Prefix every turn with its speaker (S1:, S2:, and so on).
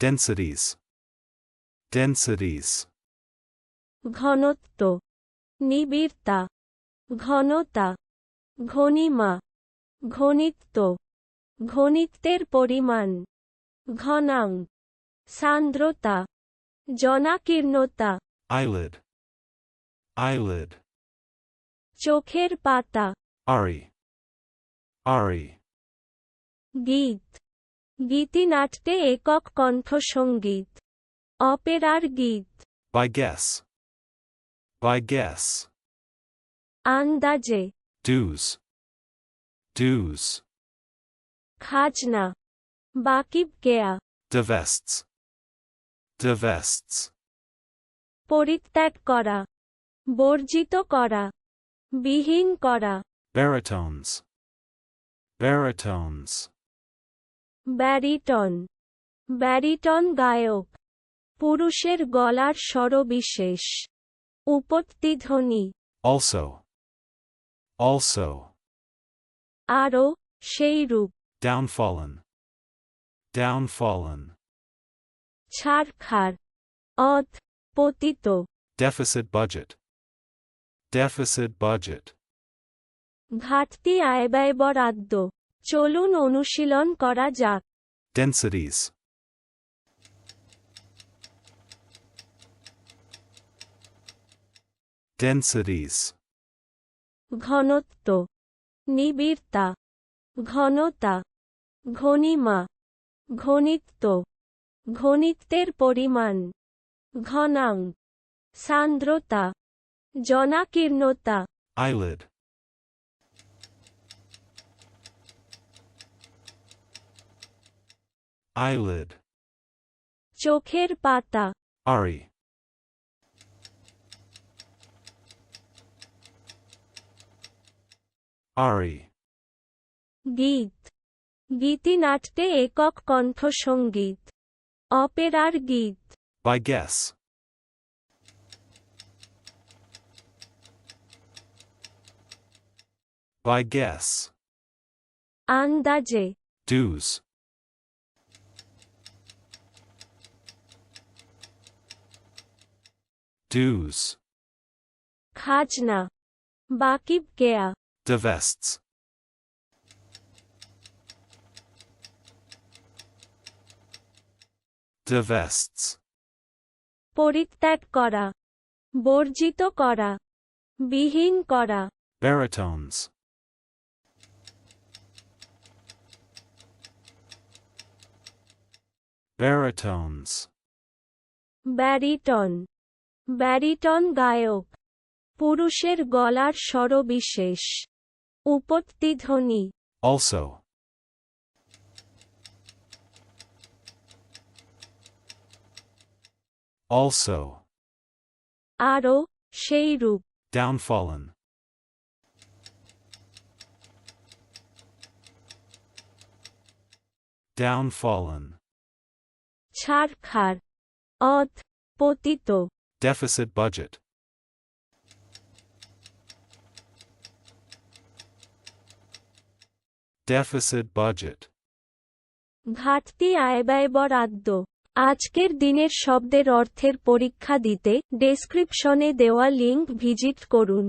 S1: densities, densities,
S2: ঘনত্ব নিবিড়তা ঘনতা ঘনিমা ঘনিত্ব ঘনিত্বের পরিমাণ ঘনাং সান্দ্রতা জনাকীর্ণতা
S1: eyelid, eyelid,
S2: চোখের পাতা
S1: ari, ari,
S2: গীত গীতি গীতিনাট্যে একক কণ্ঠসঙ্গীত অপেরার গীত।
S1: বাই গ্যাস বাই গ্যাস
S2: আন্দাজে।
S1: ডুজ ডুজ
S2: খাজনা। বাকিব গেয়া।
S1: ডেভেস্ট ডেভেস্ট
S2: পরিত্যাগ করা। বর্জিত করা। বিহীন করা।
S1: ব্যারাটোন্স ব্যারাটোন্স
S2: ব্যারিটন। ব্যারিটন গায়ক। পুরুষের গলার স্বরবিশেষ। উপত্তিধ্বনি
S1: also, also,
S2: আরও সেইরূপ
S1: downfallen, downfallen,
S2: ছাড়খার অধ পতিত
S1: deficit budget, deficit budget,
S2: ঘাটতি আয়ব্যয় বরাদ্দ। চলুন অনুশীলন করা যাক।
S1: Densities, densities,
S2: ঘনত্ব নিবিড়তা ঘনতা ঘনিমা ঘনিত্ব ঘনিত্বের পরিমাণ ঘনাং সান্দ্রতা জনাকীর্ণতা।
S1: Eyelid, eyelid,
S2: চোখের পাতা।
S1: Ari, ari,
S2: গীত। গীতিনাট্যে একক কণ্ঠসঙ্গীত অপেরার গীত।
S1: By guess, by guess,
S2: আন্দাজে।
S1: Dues, dues,
S2: খাজনা বাকিব কেয়া
S1: divests, divests,
S2: পরিত্যাগ করা বর্জিত করা বিহীন করা
S1: baritones, baritones,
S2: ব্যারিটন Baritone গায়ক। পুরুষের গলার স্বরবিশেষ। উপত্তিধ্বনি
S1: also, also,
S2: আরও সেইরূপ
S1: downfallen, downfallen,
S2: ছাড়খার অধ পতিত
S1: deficit budget, deficit budget,
S2: ঘাটতি আয়ব্যয় বরাদ্দ। আজকের দিনের শব্দের অর্থের পরীক্ষা দিতে ডেসক্রিপশনে দেওয়া লিঙ্ক ভিজিট করুন।